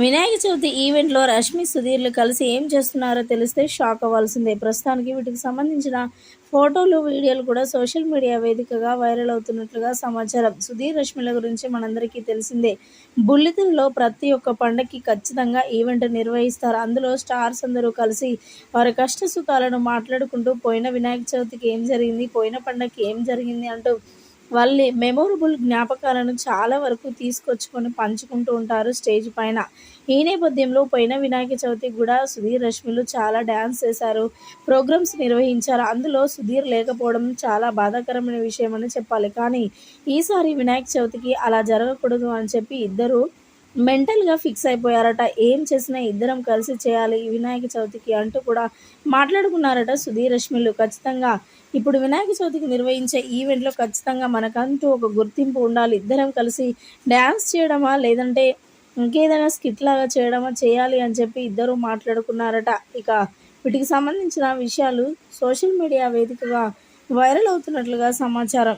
వినాయక చవితి ఈవెంట్లో రష్మి సుధీర్లు కలిసి ఏం చేస్తున్నారో తెలిస్తే షాక్ అవ్వాల్సిందే. ప్రస్తుతానికి వీటికి సంబంధించిన ఫోటోలు వీడియోలు కూడా సోషల్ మీడియా వేదికగా వైరల్ అవుతున్నట్లుగా సమాచారం. సుధీర్ రష్మిల గురించి మనందరికీ తెలిసిందే. బుల్లితెరలో ప్రతి ఒక్క పండగకి ఖచ్చితంగా ఈవెంట్ నిర్వహిస్తారు. అందులో స్టార్స్ అందరూ కలిసి వారి కష్ట సుఖాలను మాట్లాడుకుంటూ పోయిన వినాయక చవితికి ఏం జరిగింది పోయిన పండగకి ఏం జరిగింది అంటూ వాళ్ళ మెమొరబుల్ జ్ఞాపకాలను చాలా వరకు తీసుకొచ్చుకొని పంచుకుంటూ ఉంటారు స్టేజ్ పైన. ఈ నేపథ్యంలో పోయిన వినాయక చవితికి కూడా సుధీర్ రష్మిలు చాలా డ్యాన్స్ చేశారు ప్రోగ్రామ్స్ నిర్వహించారు. అందులో సుధీర్ లేకపోవడం చాలా బాధాకరమైన విషయం అని చెప్పాలి. కానీ ఈసారి వినాయక చవితికి అలా జరగకూడదు అని చెప్పి ఇద్దరు మెంటల్గా ఫిక్స్ అయిపోయారట. ఏం చేసినా ఇద్దరం కలిసి చేయాలి వినాయక చవితికి అంటూ కూడా మాట్లాడుకున్నారట సుధీర్ రష్మిలు ఖచ్చితంగా ఇప్పుడు వినాయక చవితికి నిర్వహించే ఈవెంట్లో ఖచ్చితంగా మనకంటూ ఒక గుర్తింపు ఉండాలి. ఇద్దరం కలిసి డ్యాన్స్ చేయడమా లేదంటే ఇంకేదైనా స్కిట్ లాగా చేయడమా చేయాలి అని చెప్పి ఇద్దరు మాట్లాడుకున్నారట. ఇక వీటికి సంబంధించిన విషయాలు సోషల్ మీడియా వేదికగా వైరల్ అవుతున్నట్లుగా సమాచారం.